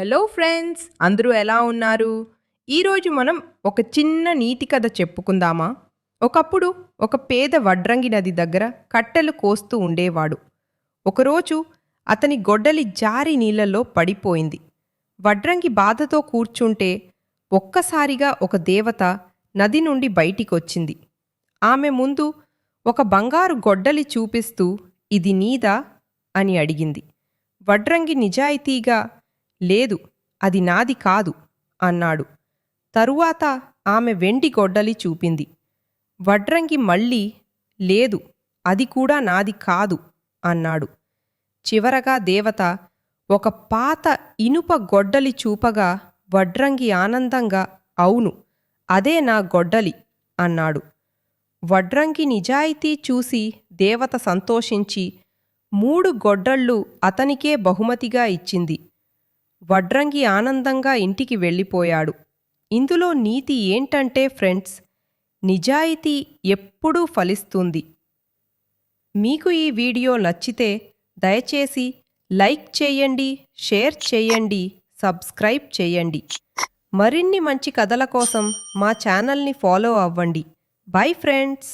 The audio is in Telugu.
హలో ఫ్రెండ్స్ అందరూ ఎలా ఉన్నారు? ఈరోజు మనం ఒక చిన్న నీతి కథ చెప్పుకుందామా? ఒకప్పుడు ఒక పేద వడ్రంగి నది దగ్గర కట్టెలు కోస్తూ ఉండేవాడు. ఒకరోజు అతని గొడ్డలి జారి నీళ్ళల్లో పడిపోయింది. వడ్రంగి బాధతో కూర్చుంటే ఒక్కసారిగా ఒక దేవత నది నుండి బయటికొచ్చింది. ఆమె ముందు ఒక బంగారు గొడ్డలి చూపిస్తూ ఇది నీదా? అని అడిగింది. వడ్రంగి నిజాయితీగా లేదు అది నాది కాదు అన్నాడు. తరువాత ఆమె వెండి గొడ్డలి చూపింది. వడ్రంగి మళ్ళీ లేదు అది కూడా నాది కాదు అన్నాడు. చివరగా దేవత ఒక పాత ఇనుప గొడ్డలి చూపగా వడ్రంగి ఆనందంగా అవును అదే నా గొడ్డలి అన్నాడు. వడ్రంగి నిజాయితీ చూసి దేవత సంతోషించి మూడు గొడ్డళ్ళు అతనికే బహుమతిగా ఇచ్చింది. వడ్రంగి ఆనందంగా ఇంటికి వెళ్ళిపోయాడు. ఇందులో నీతి ఏంటంటే ఫ్రెండ్స్ నిజాయితీ ఎప్పుడూ ఫలిస్తుంది. మీకు ఈ వీడియో నచ్చితే దయచేసి లైక్ చేయండి షేర్ చేయండి సబ్స్క్రైబ్ చేయండి. మరిన్ని మంచి కథల కోసం మా ఛానల్ని ఫాలో అవ్వండి. Bye friends!